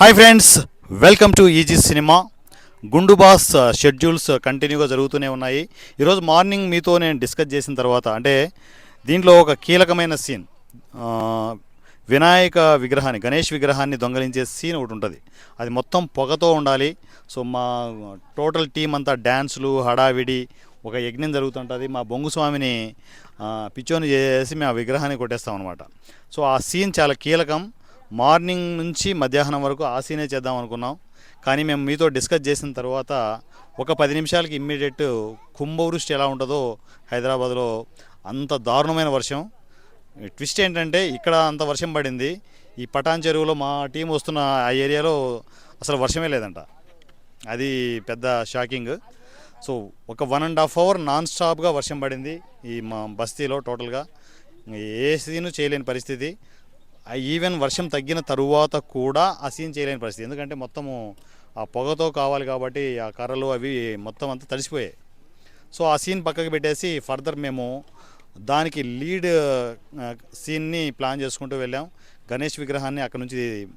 Hi friends welcome to easy cinema గుండు boss schedules కంటిన్యూగా జరుగుతూనే ఉన్నాయి. ఈరోజు మార్నింగ్ మీతో నేను డిస్కస్ చేసిన తర్వాత అంటే దీంట్లో ఒక కీలకమైన సీన్ uh, వినాయక విగ్రహాన్ని గణేష్ విగ్రహాన్ని దొంగలించే సీన్ ఒకటి ఉంటుంది. అది మొత్తం పొగతో ఉండాలి. సో మా uh, టోటల్ టీం అంతా డ్యాన్సులు హడావిడి ఒక యజ్ఞం జరుగుతుంటుంది. మా బొంగు స్వామిని uh, పిచ్చోని చేసి మేము ఆ విగ్రహాన్ని కొట్టేస్తాం అనమాట సో ఆ సీన్ చాలా కీలకం. మార్నింగ్ నుంచి మధ్యాహ్నం వరకు ఆసీనే చేద్దాం అనుకున్నాం. కానీ మేము మీతో డిస్కస్ చేసిన తర్వాత ఒక పది నిమిషాలకి ఇమ్మీడియట్ కుంభవృష్టి ఎలా ఉంటుందో హైదరాబాద్లో అంత దారుణమైన వర్షం. ట్విస్ట్ ఏంటంటే ఇక్కడ అంత వర్షం పడింది. ఈ పటాన్ చెరువులో మా టీం వస్తున్న ఆ ఏరియాలో అసలు వర్షమే లేదంట. అది పెద్ద షాకింగ్. సో ఒక one and half hour non స్టాప్గా వర్షం పడింది ఈ మా బస్తీలో టోటల్గా. ఏ సీను చేయలేని పరిస్థితి. ఈవెన్ వర్షం తగ్గిన తరువాత కూడా ఆ సీన్ చేయలేని పరిస్థితి. ఎందుకంటే మొత్తము ఆ పొగతో కావాలి కాబట్టి ఆ కర్రలు అవి మొత్తం అంతా తడిసిపోయాయి. సో ఆ సీన్ పక్కకి పెట్టేసి ఫర్దర్ మేము దానికి లీడ్ సీన్ని ప్లాన్ చేసుకుంటూ వెళ్ళాం. గణేష్ విగ్రహాన్ని అక్కడ నుంచి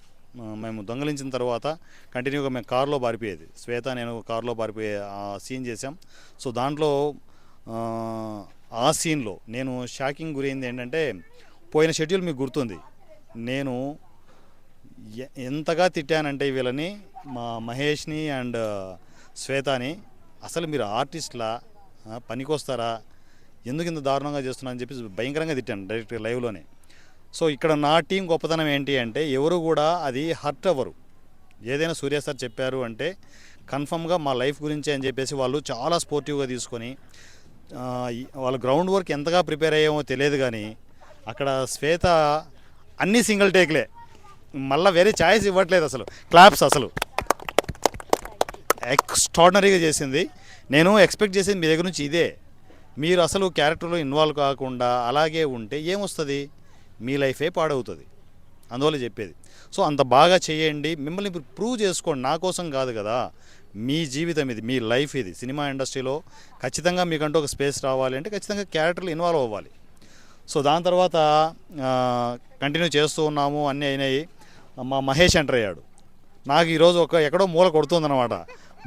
మేము దొంగలించిన తర్వాత కంటిన్యూగా మేము కారులో పారిపోయేది. శ్వేత నేను కారులో పారిపోయే ఆ సీన్ చేసాం సో దాంట్లో ఆ సీన్లో నేను షాకింగ్ గురైంది ఏంటంటే పోయిన షెడ్యూల్ మీకు గుర్తుంది. నేను ఎ- ఎంతగా తిట్టానంటే వీళ్ళని మా మహేష్ని అండ్ శ్వేతని అసలు మీరు ఆర్టిస్ట్లా పనికొస్తారా ఎందుకు ఇంత దారుణంగా చేస్తున్నా అని చెప్పి భయంకరంగా తిట్టాను డైరెక్ట్ లైవ్లోనే. సో ఇక్కడ నా టీం గొప్పతనం ఏంటి అంటే ఎవరు కూడా అది హర్ట్ అవ్వరు. ఏదైనా సూర్య సార్ చెప్పారు అంటే కన్ఫర్మ్గా మా లైఫ్ గురించి అని చెప్పేసి వాళ్ళు చాలా స్పోర్టివ్గా తీసుకొని వాళ్ళ గ్రౌండ్ వర్క్ ఎంతగా ప్రిపేర్ అయ్యామో తెలియదు కానీ అక్కడ శ్వేత అన్ని సింగిల్ టేక్లే. మళ్ళీ వేరే ఛాయిస్ ఇవ్వట్లేదు అసలు. క్లాప్స్ అసలు. ఎక్స్ట్రాడినరీగా చేసింది. నేను ఎక్స్పెక్ట్ చేసింది మీ దగ్గర నుంచి ఇదే. మీరు అసలు క్యారెక్టర్లో ఇన్వాల్వ్ కాకుండా అలాగే ఉంటే ఏమొస్తుంది? మీ లైఫే పాడవుతుంది. అందువల్ల చెప్పేది. సో అంత బాగా చేయండి. మిమ్మల్ని ఇప్పుడు ప్రూవ్ చేసుకోండి. నా కోసం కాదు కదా. మీ జీవితం ఇది. మీ లైఫ్ ఇది. సినిమా ఇండస్ట్రీలో ఖచ్చితంగా మీకంటూ ఒక స్పేస్ రావాలి అంటే ఖచ్చితంగా క్యారెక్టర్లు ఇన్వాల్వ్ అవ్వాలి. సో దాని తర్వాత కంటిన్యూ చేస్తూ ఉన్నాము అన్నీ అయినాయి. మా మహేష్ ఎంటర్ అయ్యాడు. నాకు ఈరోజు ఒక ఎక్కడో మూల కొడుతుందన్నమాట.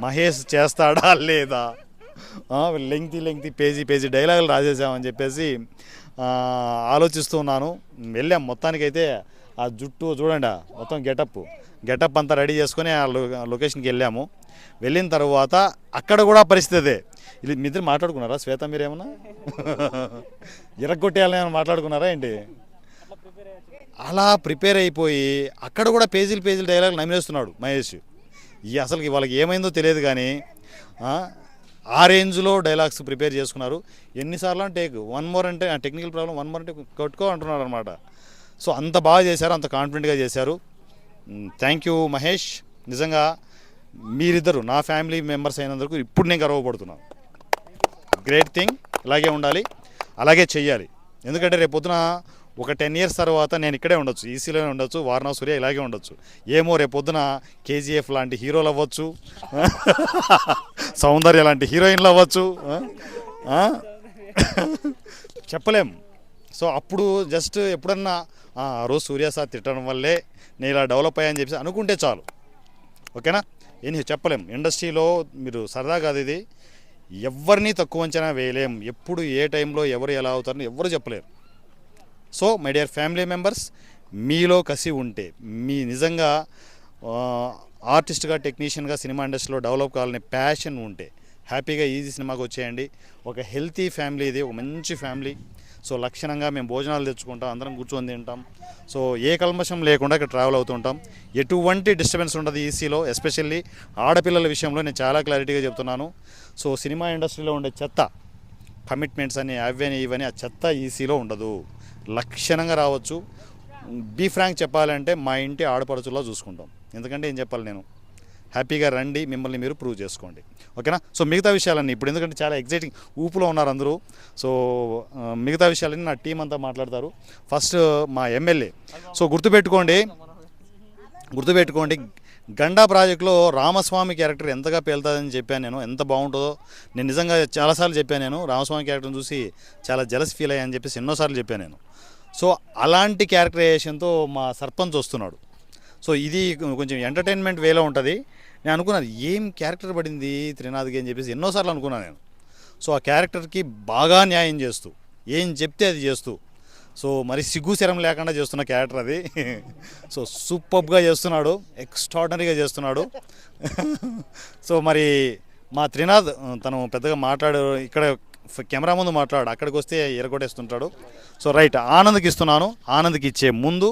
మహేష్ చేస్తాడా లేదా? లెంగ్తీ లెంగ్తీ పేజీ పేజీ డైలాగులు రాసేసామని చెప్పేసి ఆలోచిస్తూ ఉన్నాను. వెళ్ళాం. మొత్తానికైతే ఆ జుట్టు చూడండి మొత్తం గెటప్ గెటప్ అంతా రెడీ చేసుకొని ఆ లొకేషన్కి వెళ్ళాము. వెళ్ళిన తర్వాత అక్కడ కూడా పరిస్థితే ఇది మీ ఇద్దరు మాట్లాడుకున్నారా? శ్వేత మీరేమన్నా? ఇరగొట్టేయాలని ఏమైనా మాట్లాడుకున్నారా ఏంటి? అలా ప్రిపేర్ అయిపోయి అక్కడ కూడా పేజీలు పేజీలు డైలాగ్ నమిలేస్తున్నాడు మహేష్. ఈ అసలు వాళ్ళకి ఏమైందో తెలియదు కానీ ఆ, రేంజ్లో డైలాగ్స్ ప్రిపేర్ చేసుకున్నారు. ఎన్నిసార్లు అంటే వన్ మోర్ అంటే టెక్నికల్ ప్రాబ్లం వన్ మోర్ అంటే కొట్టుకో అంటున్నారు అనమాట సో అంత బాగా చేశారు అంత కాన్ఫిడెంట్గా చేశారు. Thank you Mahesh. నిజంగా మీరిద్దరు నా ఫ్యామిలీ మెంబర్స్ అయినందుకు ఇప్పుడు నేను గర్వపడుతున్నాను. గ్రేట్ థింగ్ ఇలాగే ఉండాలి అలాగే చెయ్యాలి. ఎందుకంటే రేపు పొద్దున ఒక టెన్ ఇయర్స్ తర్వాత నేను ఇక్కడే ఉండొచ్చు ఈసీలోనే ఉండొచ్చు వారణాసి సూర్య ఇలాగే ఉండొచ్చు. ఏమో రేపొద్దున కేజీఎఫ్ లాంటి హీరోలు అవ్వచ్చు సౌందర్య లాంటి హీరోయిన్లు అవ్వచ్చు చెప్పలేం. సో అప్పుడు జస్ట్ ఎప్పుడన్నా "ఆ, రోజు సూర్య సార్ తిట్టడం వల్లే నేను ఇలా డెవలప్ అయ్యాని చెప్పి అనుకుంటే చాలు. ఓకేనా? ఏం చెప్పలేం. ఇండస్ట్రీలో మీరు సరదా కాదు ఇది. ఎవరిని తక్కువ అంచనా వేయలేం. ఎప్పుడు ఏ టైంలో ఎవరు ఎలా అవుతారని ఎవరు చెప్పలేరు. So my dear family members మీలో కసి ఉంటే మీ నిజంగా ఆర్టిస్ట్గా టెక్నీషియన్గా సినిమా ఇండస్ట్రీలో డెవలప్ కావాలనే ప్యాషన్ ఉంటే హ్యాపీగా ఈజీ సినిమాకి వచ్చేయండి. ఒక హెల్తీ ఫ్యామిలీ ఇది ఒక మంచి ఫ్యామిలీ. సో లక్షణంగా మేము భోజనాలు తెచ్చుకుంటాం అందరం కూర్చొని తింటాం. సో ఏ కల్మషం లేకుండా ఇక్కడ ట్రావెల్ అవుతుంటాం. ఎటువంటి డిస్టర్బెన్స్ ఉండదు ఈసీలో ఎస్పెషల్లీ ఆడపిల్లల విషయంలో నేను చాలా క్లారిటీగా చెప్తున్నాను. సో సినిమా ఇండస్ట్రీలో ఉండే చెత్త కమిట్మెంట్స్ అని అవని ఇవని ఆ చెత్త ఈసీలో ఉండదు. లక్షణంగా రావచ్చు. బీ ఫ్రాంక్ చెప్పాలంటే మా ఇంటి ఆడపడుచులా చూసుకుంటాం. ఎందుకంటే ఏం చెప్పాలి నేను? హ్యాపీగా రండి మిమ్మల్ని మీరు ప్రూవ్ చేసుకోండి. ఓకేనా? సో మిగతా విషయాలన్నీ ఇప్పుడు ఎందుకంటే చాలా ఎగ్జైటింగ్ ఊపులో ఉన్నారు అందరూ. సో మిగతా విషయాలన్నీ నా టీం అంతా మాట్లాడతారు. ఫస్ట్ మా ఎమ్మెల్యే సో గుర్తుపెట్టుకోండి గుర్తుపెట్టుకోండి గండా ప్రాజెక్టులో రామస్వామి క్యారెక్టర్ ఎంతగా పేలుతుందని చెప్పాను నేను ఎంత బాగుంటుందో. నేను నిజంగా చాలాసార్లు చెప్పాను నేను రామస్వామి క్యారెక్టర్ని చూసి చాలా జలస్ ఫీల్ అయ్యాయని చెప్పేసి ఎన్నోసార్లు చెప్పాను నేను. సో అలాంటి క్యారెక్టరైజేషన్తో మా సర్పంచ్ వస్తున్నాడు. సో ఇది కొంచెం ఎంటర్టైన్మెంట్ వేలో ఉంటుంది. నేను అనుకున్నాను ఏం క్యారెక్టర్ పడింది త్రినాథ్కి అని చెప్పేసి ఎన్నోసార్లు అనుకున్నాను నేను. సో ఆ క్యారెక్టర్కి బాగా న్యాయం చేస్తూ ఏం చెప్తే అది చేస్తూ సో మరి సిగ్గు శరం లేకుండా చేస్తున్న క్యారెక్టర్ అది. సో సూపర్గా చేస్తున్నాడు ఎక్స్ట్రాడనరీగా చేస్తున్నాడు. సో మరి మా త్రినాథ్ తను పెద్దగా మాట్లాడు ఇక్కడ కెమెరా ముందు మాట్లాడు అక్కడికి వస్తే ఎరగొట్టేస్తుంటాడు. సో రైట్ ఆనంద్కి ఇస్తున్నాను. ఆనంద్కి ఇచ్చే ముందు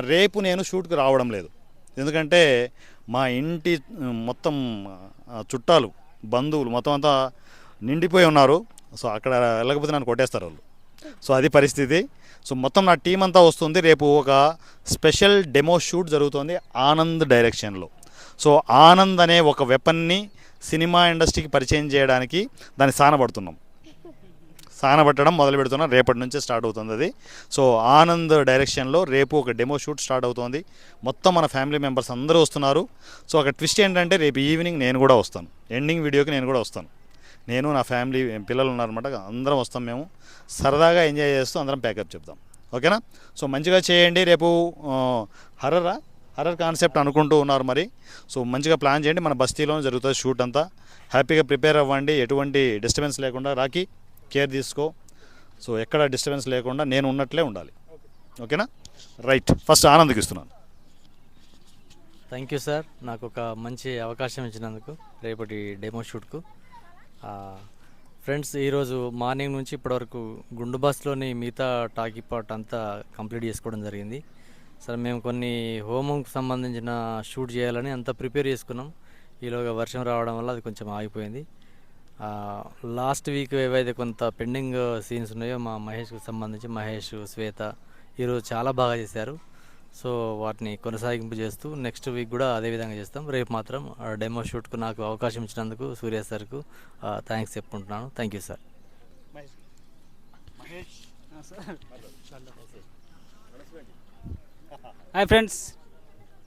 రేపు నేను షూట్కి రావడం లేదు. ఎందుకంటే మా ఇంటి మొత్తం చుట్టాలు బంధువులు మొత్తం అంతా నిండిపోయి ఉన్నారు. సో అక్కడ వెళ్ళకపోతే నన్ను కొట్టేస్తారు వాళ్ళు. సో అది పరిస్థితి. సో మొత్తం నా టీం అంతా వస్తుంది. రేపు ఒక స్పెషల్ డెమో షూట్ జరుగుతుంది ఆనంద్ డైరెక్షన్లో. సో ఆనంద్ అనే ఒక వెపన్ని సినిమా ఇండస్ట్రీకి పరిచయం చేయడానికి దాన్ని సానబడుతున్నాం. సానబట్టడం మొదలు పెడుతున్నాం రేపటి నుంచే స్టార్ట్ అవుతుంది అది. సో ఆనంద్ డైరెక్షన్లో రేపు ఒక డెమో షూట్ స్టార్ట్ అవుతుంది. మొత్తం మన ఫ్యామిలీ మెంబర్స్ అందరూ వస్తున్నారు. సో అక్కడ ట్విస్ట్ ఏంటంటే రేపు ఈవినింగ్ నేను కూడా వస్తాను. ఎండింగ్ వీడియోకి నేను కూడా వస్తాను. నేను నా ఫ్యామిలీ పిల్లలు ఉన్నారన్నమాట అందరం వస్తాం మేము. సరదాగా ఎంజాయ్ చేస్తూ అందరం ప్యాకప్ చెప్తాం. ఓకేనా? సో మంచిగా చేయండి. రేపు హర్రరా హర్రర్ కాన్సెప్ట్ అనుకుంటూ ఉన్నారు మరి. సో మంచిగా ప్లాన్ చేయండి. మన బస్తీలో జరుగుతుంది షూట్ అంతా. హ్యాపీగా ప్రిపేర్ అవ్వండి. ఎటువంటి డిస్టర్బెన్స్ లేకుండా. రాకి కేర్ తీసుకో. సో ఎక్కడ డిస్టర్బెన్స్ లేకుండా నేను ఉన్నట్లే ఉండాలి. ఓకేనా? రైట్ ఫస్ట్ ఆనంద్కి ఇస్తున్నాను. థ్యాంక్ యూ సార్ నాకు ఒక మంచి అవకాశం ఇచ్చినందుకు రేపటి డెమో షూట్కు ఫ్రెండ్స్ ఈరోజు మార్నింగ్ నుంచి ఇప్పటివరకు గుండు బస్లోని మిగతా టాకీ పార్ట్ అంతా కంప్లీట్ చేసుకోవడం జరిగింది. సార్ మేము కొన్ని హోమంకి సంబంధించిన షూట్ చేయాలని అంతా ప్రిపేర్ చేసుకున్నాం. ఈలోగా వర్షం రావడం వల్ల అది కొంచెం ఆగిపోయింది. లాస్ట్ వీక్ ఏవైతే కొంత పెండింగ్ సీన్స్ ఉన్నాయో మా మహేష్కి సంబంధించి మహేష్ శ్వేత ఈరోజు చాలా బాగా చేశారు. సో వాటిని కొనసాగింపు చేస్తూ నెక్స్ట్ వీక్ కూడా అదే విధంగా చేస్తాం. రేపు మాత్రం డెమో షూట్కు నాకు అవకాశం ఇచ్చినందుకు సూర్య సార్కు థ్యాంక్స్ చెప్పుకుంటున్నాను. Thank you sir. Hi friends.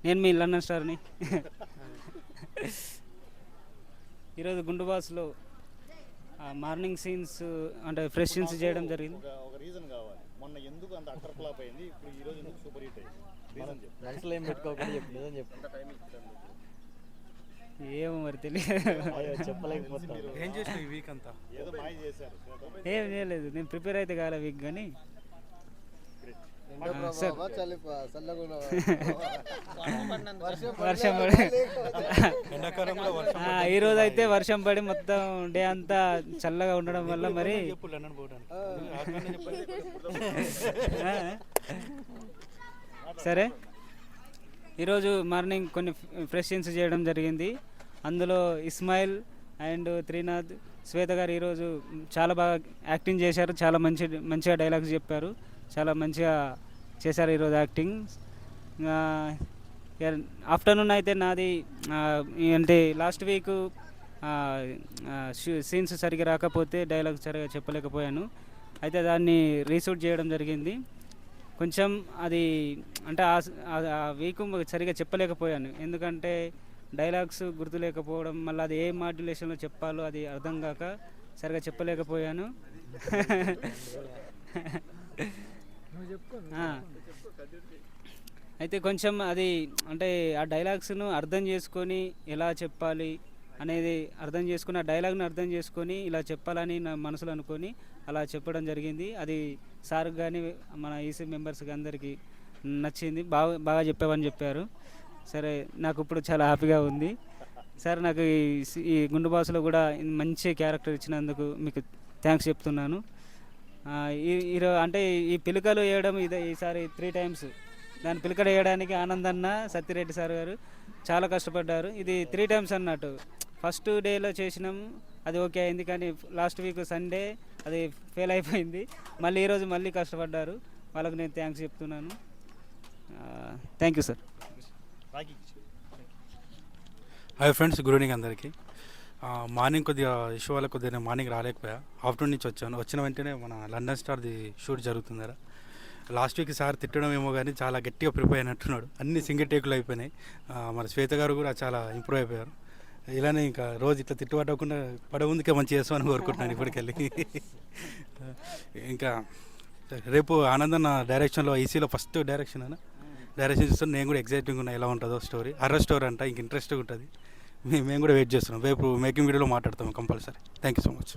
నేను మీ లండన్ స్టార్ని. ఈరోజు గుండు బాస్లో మార్నింగ్ సీన్స్ అంటే ఫ్రెష్ సీన్స్ చేయడం జరిగింది. ఒక రీజన్ కావాలి. మొన్న ఎందుకు అంత అటర్ ఫ్లాప్ అయింది ఇప్పుడు ఈ రోజు ఎందుకు సూపర్ హిట్ అయింది? రీజన్ చెప్పు. మనసులో ఏం పెట్టుకోకుండా చెప్పు నిజం చెప్పు. ఏమో మరి తెలియదు చెప్పలేకపోతాను ఏం చేసినావు ఈ వీక్ అంతా? ఏదో మాయ చేశారు. ఏం చేయలేదు నేను ప్రిపేర్ అయితే కాలే వీక్ కానీ వర్షం పడి ఎండాకాలంలో వర్షం ఆ, ఈ రోజు అయితే వర్షం పడి మొత్తం డే అంతా చల్లగా ఉండడం వల్ల మరి సరే. ఈరోజు మార్నింగ్ కొన్ని ఫ్రెష్ సీన్స్ చేయడం జరిగింది. అందులో ఇస్మాయిల్ అండ్ త్రినాథ్ శ్వేత గారు ఈరోజు చాలా బాగా యాక్టింగ్ చేశారు. చాలా మంచి మంచిగా డైలాగ్స్ చెప్పారు. చాలా మంచిగా చేశారు ఈరోజు యాక్టింగ్. ఆఫ్టర్నూన్ అయితే నాది అంటే లాస్ట్ వీక్ సీన్స్ సరిగ్గా రాకపోతే డైలాగ్ సరిగా చెప్పలేకపోయాను. అయితే దాన్ని రీషూట్ చేయడం జరిగింది. కొంచెం అది అంటే ఆ ఆ- వీక్ సరిగా చెప్పలేకపోయాను. ఎందుకంటే డైలాగ్స్ గుర్తులేకపోవడం మళ్ళీ అది ఏ మాడ్యులేషన్లో చెప్పాలో అది అర్థం కాక సరిగా చెప్పలేకపోయాను. అయితే కొంచెం అది అంటే ఆ డైలాగ్స్ను అర్థం చేసుకొని ఎలా చెప్పాలి అనేది అర్థం చేసుకుని ఆ డైలాగ్ని అర్థం చేసుకొని ఇలా చెప్పాలని నా మనసులో అనుకొని అలా చెప్పడం జరిగింది. అది సార్ కానీ మన ఈసీ మెంబర్స్కి అందరికీ నచ్చింది. బాగా బాగా చెప్పావని చెప్పారు. సరే నాకు ఇప్పుడు చాలా హ్యాపీగా ఉంది. సార్ నాకు ఈ గుండు బాసులో కూడా మంచి క్యారెక్టర్ ఇచ్చినందుకు మీకు థ్యాంక్స్ చెప్తున్నాను. ఈరో అంటే ఈ పిలకలు వేయడం ఇదే ఈసారి త్రీ టైమ్స్ దాని పిలకలు వేయడానికి ఆనందన్న సత్యరెడ్డి సార్ గారు చాలా కష్టపడ్డారు. ఇది త్రీ టైమ్స్ అన్నట్టు. ఫస్ట్ డేలో చేసినాం అది ఓకే అయింది కానీ లాస్ట్ వీక్ సండే అది ఫెయిల్ అయిపోయింది. మళ్ళీ ఈరోజు మళ్ళీ కష్టపడ్డారు. వాళ్ళకు నేను థ్యాంక్స్ చెప్తున్నాను. Thank you sir hi friends good evening అందరికీ. మార్నింగ్ కొద్దిగా ఇష్యూ వల్ల కొద్దిగా నేను మార్నింగ్ రాలేకపోయా. ఆఫ్టర్నూన్ నుంచి వచ్చాను. వచ్చిన వెంటనే మన లండన్ స్టార్ది షూట్ జరుగుతుందరా. లాస్ట్ వీక్ సార్ తిట్టడం ఏమో కానీ చాలా గట్టిగా ప్రిపేర్ అయినట్టున్నాడు. అన్ని సింగిల్ టేకులు అయిపోయినాయి. మన శ్వేత గారు కూడా చాలా ఇంప్రూవ్ అయిపోయారు. ఇలానే ఇంకా రోజు ఇట్లా తిట్టుబడకుండా పడ ముందుకే మంచి చేస్తామని కోరుకుంటున్నాను ఇప్పటికెళ్ళి. ఇంకా రేపు ఆనందన్న డైరెక్షన్లో ఈసీలో ఫస్ట్ డైరెక్షన్? అన్న డైరెక్షన్ చూస్తే నేను కూడా ఎగ్జైటింగ్ ఉన్నా. ఎలా ఉంటుందో స్టోరీ. అర్ర స్టోరీ అంట. ఇంక ఇంట్రెస్టింగ్ ఉంటుంది. మేము మేము కూడా వెయిట్ చేస్తున్నాం. రేపు మేకింగ్ వీడియోలో మాట్లాడతాం compulsory. Thank you so much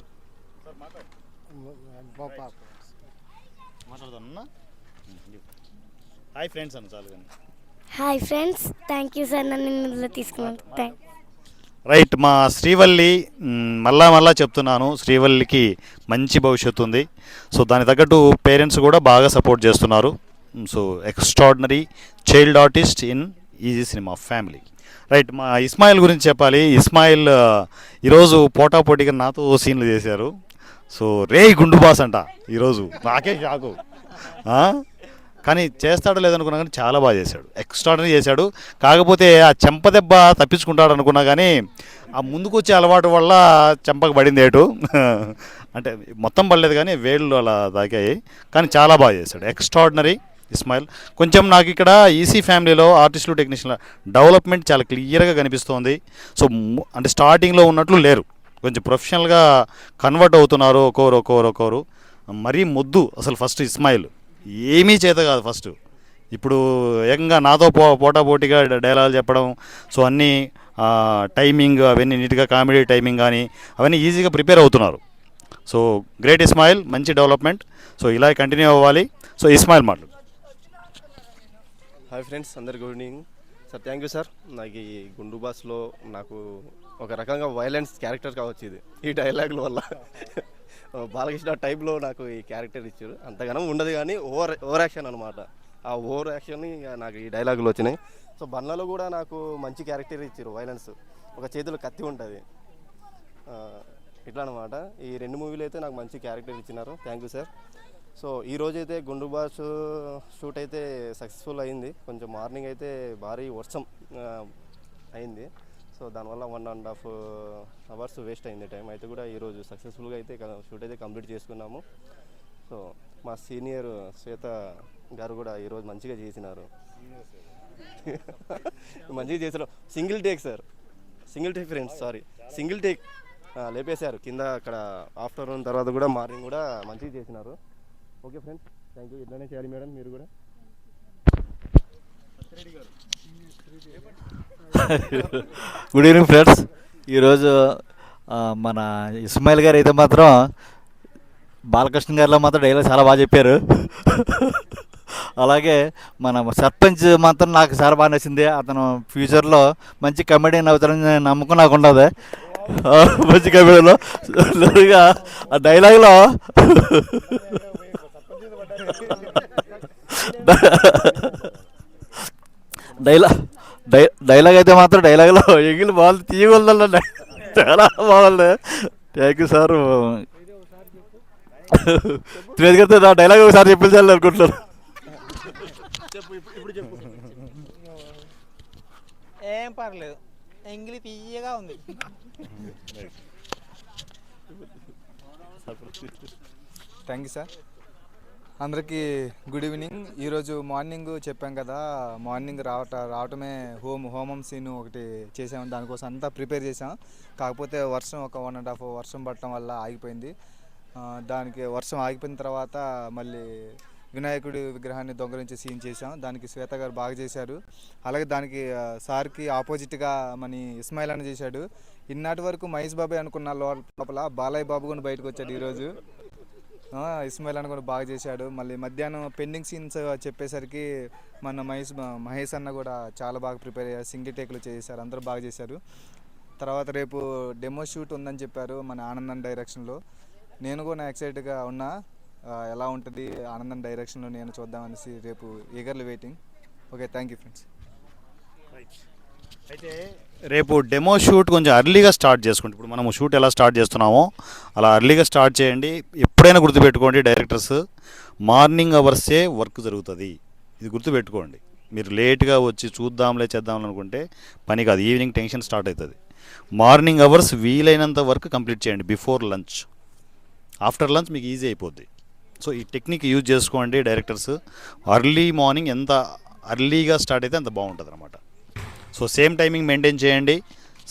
hi friends అన్న చాలు hi friends thank you sir నన్ను ఇందులో తీసుకున్నందుకు థ్యాంక్ రైట్ మా శ్రీవల్లి మళ్ళా మళ్ళా చెప్తున్నాను. శ్రీవల్లికి మంచి భవిష్యత్తు ఉంది. సో దాని తగ్గట్టు పేరెంట్స్ కూడా బాగా సపోర్ట్ చేస్తున్నారు. So extraordinary child artist in easy cinema family. Right మా ఇస్మాయిల్ గురించి చెప్పాలి. ఇస్మాయిల్ ఈరోజు పోటాపోటీగా నాతో సీన్లు చేశారు. సో రే గుండు బాస్ అంట ఈరోజు. నాకే షాకు. కానీ చేస్తాడో లేదనుకున్నా కానీ చాలా బాగా చేశాడు. ఎక్స్ట్రాడనరీ చేశాడు. కాకపోతే ఆ చెంపదెబ్బ తప్పించుకుంటాడు అనుకున్నా కానీ ఆ ముందుకు వచ్చే అలవాటు వల్ల చెంపకు పడింది ఏటు. అంటే మొత్తం పడలేదు కానీ వేళ్ళు అలా తాకాయి. కానీ చాలా బాగా చేశాడు. ఎక్స్ట్రాడినరీ ఇస్మాయిల్. కొంచెం నాకు ఇక్కడ ఈసీ ఫ్యామిలీలో ఆర్టిస్టులు టెక్నీషియన్ల డెవలప్మెంట్ చాలా క్లియర్గా కనిపిస్తోంది. సో అంటే స్టార్టింగ్లో ఉన్నట్లు లేరు. కొంచెం ప్రొఫెషనల్గా కన్వర్ట్ అవుతున్నారు ఒక్కోరు ఒక్కోరు ఒక్కోరు మరీ ముద్దు అసలు ఫస్ట్ ఇస్మాయిల్. ఏమీ చేత కాదు ఫస్ట్. ఇప్పుడు ఏకంగా నాతో పో పోటాపోటీగా డైలాగులు చెప్పడం సో అన్నీ టైమింగ్ అవన్నీ నీట్గా కామెడీ టైమింగ్ కానీ అవన్నీ ఈజీగా ప్రిపేర్ అవుతున్నారు. సో గ్రేట్ ఇస్మాయిల్ మంచి డెవలప్మెంట్. సో ఇలా కంటిన్యూ అవ్వాలి. సో ఇస్మాయిల్ మాటలు హాయ్ ఫ్రెండ్స్ అందరు good evening. Sir thank you sir. నాకు ఈ గుండు బాస్లో నాకు ఒక రకంగా వైలెన్స్ క్యారెక్టర్ కావచ్చు ఇది ఈ డైలాగుల వల్ల. బాలకృష్ణ టైప్లో నాకు ఈ క్యారెక్టర్ ఇచ్చారు. అంతగానం ఉండదు కానీ ఓవర్ ఓవర్ యాక్షన్ అనమాట ఆ ఓవర్ యాక్షన్ నాకు ఈ డైలాగులు వచ్చినాయి. సో బండ్లలో కూడా నాకు మంచి క్యారెక్టర్ ఇచ్చారు వైలెన్స్. ఒక చేతిలో కత్తి ఉంటుంది. ఇట్లా అనమాట ఈ రెండు మూవీలు అయితే నాకు మంచి క్యారెక్టర్ ఇచ్చినారు. Thank you sir. సో ఈ రోజైతే గుండు షూట్ అయితే సక్సెస్ఫుల్ అయింది. కొంచెం మార్నింగ్ అయితే భారీ వర్షం అయింది. సో దానివల్ల one and half hours waste అయింది టైం. అయితే కూడా ఈరోజు సక్సెస్ఫుల్గా అయితే షూట్ అయితే కంప్లీట్ చేసుకున్నాము. సో మా సీనియర్ శ్వేత గారు కూడా ఈరోజు మంచిగా చేసినారు. మంచిగా చేశారు. Single take sir. Single take friends sorry. Single take లేపేశారు. కింద అక్కడ ఆఫ్టర్నూన్ తర్వాత కూడా మార్నింగ్ కూడా మంచిగా చేసినారు. ఓకే ఫ్రెండ్స్ థ్యాంక్ యూ ఇట్లానే చేయాలి మేడం మీరు కూడా. Good evening friends. ఈరోజు మన ఇస్మాయిల్ గారు అయితే మాత్రం బాలకృష్ణ గారిలో మాత్రం డైలాగ్ చాలా బాగా చెప్పారు. అలాగే మన సర్పంచ్ మాత్రం నాకు చాలా బాగా నచ్చింది. అతను ఫ్యూచర్లో మంచి కమెడియన్ అవుతారని నమ్మకం నాకు ఉండదు. మంచి కమెడీలో ఆ డైలాగ్లో డైలాగ్ డై డైలాగ్ అయితే మాత్రం డైలాగ్లో ఎగిలి బాగుంది తీయగలదండి చాలా బాగుంది. థ్యాంక్ యూ సార్ త్రివేది గారితో నా డైలాగ్ ఒకసారి చెప్పించాలి అనుకుంటున్నాను. ఏం పర్లేదు. ఎంగిలి తీయగా ఉంది. Thank you sir. అందరికీ గుడ్ ఈవినింగ్. ఈరోజు మార్నింగ్ చెప్పాం కదా మార్నింగ్ రావట రావటమే హోమ్ హోమం సీన్ ఒకటి చేసాం. దానికోసం అంతా ప్రిపేర్ చేసాం. కాకపోతే వర్షం ఒక వన్ అండ్ హాఫ్ వర్షం పడటం వల్ల ఆగిపోయింది. దానికి వర్షం ఆగిపోయిన తర్వాత మళ్ళీ వినాయకుడి విగ్రహాన్ని దొంగలించి సీన్ చేసాం. దానికి శ్వేత గారు బాగా చేశారు. అలాగే దానికి సార్కి ఆపోజిట్గా మన ఇస్మాయిల్ అని చేశాడు. ఇన్నాటి వరకు మహేష్ బాబాయ్ అనుకున్న లోపల బాలయ్య బాబు కూడా బయటకు వచ్చాడు ఈరోజు. ఇస్మాయిల్ అన్న కూడా బాగా చేశాడు. మళ్ళీ మధ్యాహ్నం పెండింగ్ సీన్స్ చెప్పేసరికి మన మహేష్ మహేష్ అన్న కూడా చాలా బాగా ప్రిపేర్ అయ్యారు. సింగిల్ టేక్లు చేశారు. అందరూ బాగా చేశారు. తర్వాత రేపు డెమో షూట్ ఉందని చెప్పారు మన ఆనందన్ డైరెక్షన్లో నేను కూడా ఎక్సైట్గా ఉన్నా. ఎలా ఉంటుంది ఆనందన్ డైరెక్షన్లో నేను చూద్దామనేసి రేపు eagerly waiting okay thank you friends అయితే రేపు డెమో షూట్ కొంచెం అర్లీగా స్టార్ట్ చేసుకోండి ఇప్పుడు మనము షూట్ ఎలా స్టార్ట్ చేస్తున్నామో అలా అర్లీగా స్టార్ట్ చేయండి. ఎప్పుడైనా గుర్తుపెట్టుకోండి డైరెక్టర్స్ మార్నింగ్ అవర్సే వర్క్ జరుగుతుంది. ఇది గుర్తుపెట్టుకోండి. మీరు లేట్గా వచ్చి చూద్దాంలే చేద్దాం అనుకుంటే పని కాదు. ఈవినింగ్ టెన్షన్ స్టార్ట్ అవుతుంది. మార్నింగ్ అవర్స్ వీలైనంత వర్క్ కంప్లీట్ చేయండి. బిఫోర్ లంచ్ ఆఫ్టర్ లంచ్ మీకు ఈజీ అయిపోద్ది. సో ఈ టెక్నిక్ యూజ్ చేసుకోండి డైరెక్టర్స్ అర్లీ మార్నింగ్ ఎంత అర్లీగా స్టార్ట్ అయితే అంత బాగుంటుంది అనమాట సో సేమ్ టైమింగ్ మెయింటైన్ చేయండి.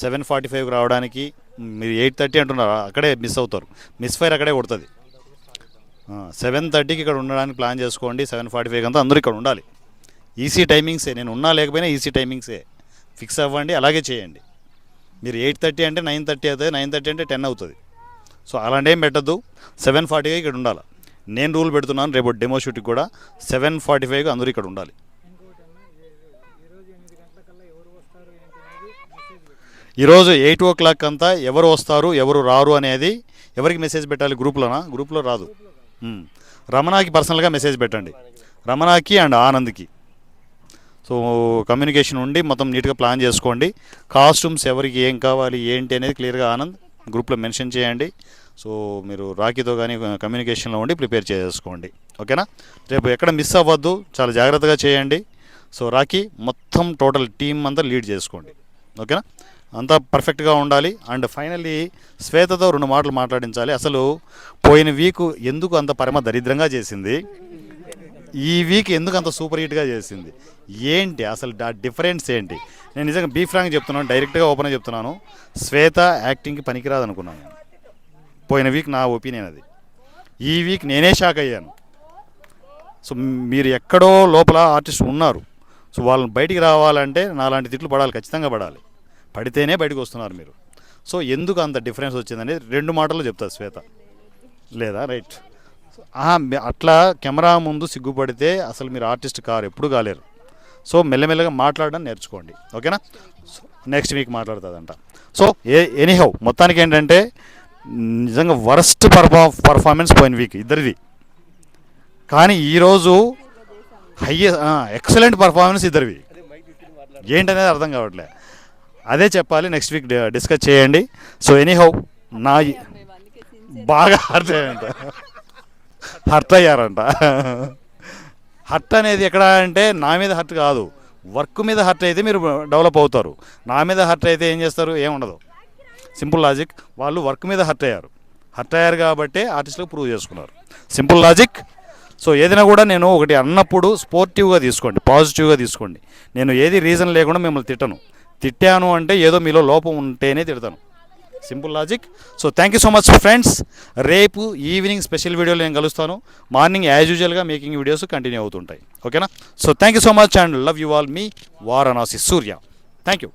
సెవెన్ ఫార్టీ ఫైవ్కి రావడానికి మీరు ఎయిట్ థర్టీ అంటున్నారు. అక్కడే మిస్ అవుతారు. మిస్ ఫైర్ అక్కడే కొడుతుంది. సెవెన్ థర్టీకి ఇక్కడ ఉండడానికి ప్లాన్ చేసుకోండి. సెవెన్ ఫార్టీ ఫైవ్ అంతా అందరూ ఇక్కడ ఉండాలి. ఈసీ టైమింగ్సే. నేను ఉన్నా లేకపోయినా ఈసీ టైమింగ్సే. ఫిక్స్ అవ్వండి అలాగే చేయండి. మీరు ఎయిట్ థర్టీ అంటే నైన్ థర్టీ అవుతుంది నైన్ థర్టీ అంటే టెన్ అవుతుంది. సో అలాంటి ఏం పెట్టద్దు. సెవెన్ ఫార్టీగా ఇక్కడ ఉండాలి. నేను రూల్ పెడుతున్నాను రేపు డెమో షూట్కి కూడా సెవెన్ ఫార్టీ ఫైవ్ అందరూ ఇక్కడ ఉండాలి. ఈరోజు ఎయిట్ ఓ క్లాక్ అంతా ఎవరు వస్తారు ఎవరు రారు అనేది ఎవరికి మెసేజ్ పెట్టాలి? గ్రూప్లోనా? గ్రూప్లో రాదు. రమణాకి పర్సనల్గా మెసేజ్ పెట్టండి. రమణాకి అండ్ ఆనంద్కి. సో కమ్యూనికేషన్ ఉండి మొత్తం నీట్గా ప్లాన్ చేసుకోండి. కాస్ట్యూమ్స్ ఎవరికి ఏం కావాలి ఏంటి అనేది క్లియర్గా ఆనంద్ గ్రూప్లో మెన్షన్ చేయండి. సో మీరు రాఖీతో కానీ కమ్యూనికేషన్లో ఉండి ప్రిపేర్ చేసుకోండి. ఓకేనా? రేపు ఎక్కడ మిస్ అవ్వద్దు చాలా జాగ్రత్తగా చేయండి. సో రాఖీ మొత్తం టోటల్ టీం అంతా లీడ్ చేసుకోండి. ఓకేనా? అంతా పర్ఫెక్ట్గా ఉండాలి. అండ్ ఫైనల్లీ శ్వేతతో రెండు మాటలు మాట్లాడించాలి. అసలు పోయిన వీక్ ఎందుకు అంత పరమ దరిద్రంగా చేసింది? ఈ వీక్ ఎందుకు అంత సూపర్ హిట్గా చేసింది? ఏంటి అసలు ఆ డిఫరెన్స్ ఏంటి? నేను నిజంగా బీ ఫ్రాంక్ చెప్తున్నాను డైరెక్ట్గా ఓపెన్గా చెప్తున్నాను. శ్వేత యాక్టింగ్కి పనికిరాదు అనుకున్నాను నేను. పోయిన వీక్ నా ఒపీనియన్ అది. ఈ వీక్ నేనే షాక్ అయ్యాను. సో మీరు ఎక్కడో లోపల ఆర్టిస్ట్ ఉన్నారు. సో వాళ్ళని బయటికి రావాలంటే నాలాంటి తిట్లు పడాలి ఖచ్చితంగా పడాలి. పడితేనే బయటకు వస్తున్నారు మీరు. సో ఎందుకు అంత డిఫరెన్స్ వచ్చిందని రెండు మాటలు చెప్తారు శ్వేత. లేదా? రైట్. ఆహా, అట్లా కెమెరా ముందు సిగ్గుపడితే అసలు మీరు ఆర్టిస్ట్ కారు ఎప్పుడు కాలేరు. సో మెల్లమెల్లగా మాట్లాడడం నేర్చుకోండి. ఓకేనా? సో నెక్స్ట్ వీక్ మాట్లాడుతుందంట. సో ఏ ఎనీహౌ మొత్తానికి ఏంటంటే నిజంగా వరస్ట్ పర్ఫా పర్ఫార్మెన్స్ పోయిన వీక్ ఇద్దరిది. కానీ ఈరోజు హయ్యెస్ట్ ఎక్సలెంట్ పర్ఫార్మెన్స్ ఇద్దరివి. ఏంటనేది అర్థం కావట్లే. అదే చెప్పాలి. నెక్స్ట్ వీక్ డిస్కస్ చేయండి. సో ఎనీహౌ నా బాగా హర్ట్ అయ్యంట హర్ట్ అయ్యారంట. హర్ట్ అనేది ఎక్కడ అంటే నా మీద హర్ట్ కాదు. వర్క్ మీద హర్ట్ అయితే మీరు డెవలప్ అవుతారు. నా మీద హర్ట్ అయితే ఏం చేస్తారు? ఏముండదు సింపుల్ లాజిక్ వాళ్ళు వర్క్ మీద హర్ట్ అయ్యారు. హర్ట్ అయ్యారు కాబట్టి ఆర్టిస్టులకు ప్రూవ్ చేసుకున్నారు. సింపుల్ లాజిక్ సో ఏదైనా కూడా నేను ఒకటి అన్నప్పుడు స్పోర్టివ్గా తీసుకోండి. పాజిటివ్గా తీసుకోండి. నేను ఏది రీజన్ లేకుండా మిమ్మల్ని తిట్టను. తిట్టాను అంటే ఏదో మీలో లోపం ఉంటేనే తిడతాను. Simple logic so thank you so much friends రేపు ఈవినింగ్ స్పెషల్ వీడియోలో నేను కలుస్తాను. మార్నింగ్ యాజ్ యూజువల్గా మేకింగ్ వీడియోస్ కంటిన్యూ అవుతుంటాయి. ఓకేనా so thank you so much and love you all me Varanasi Surya. Thank you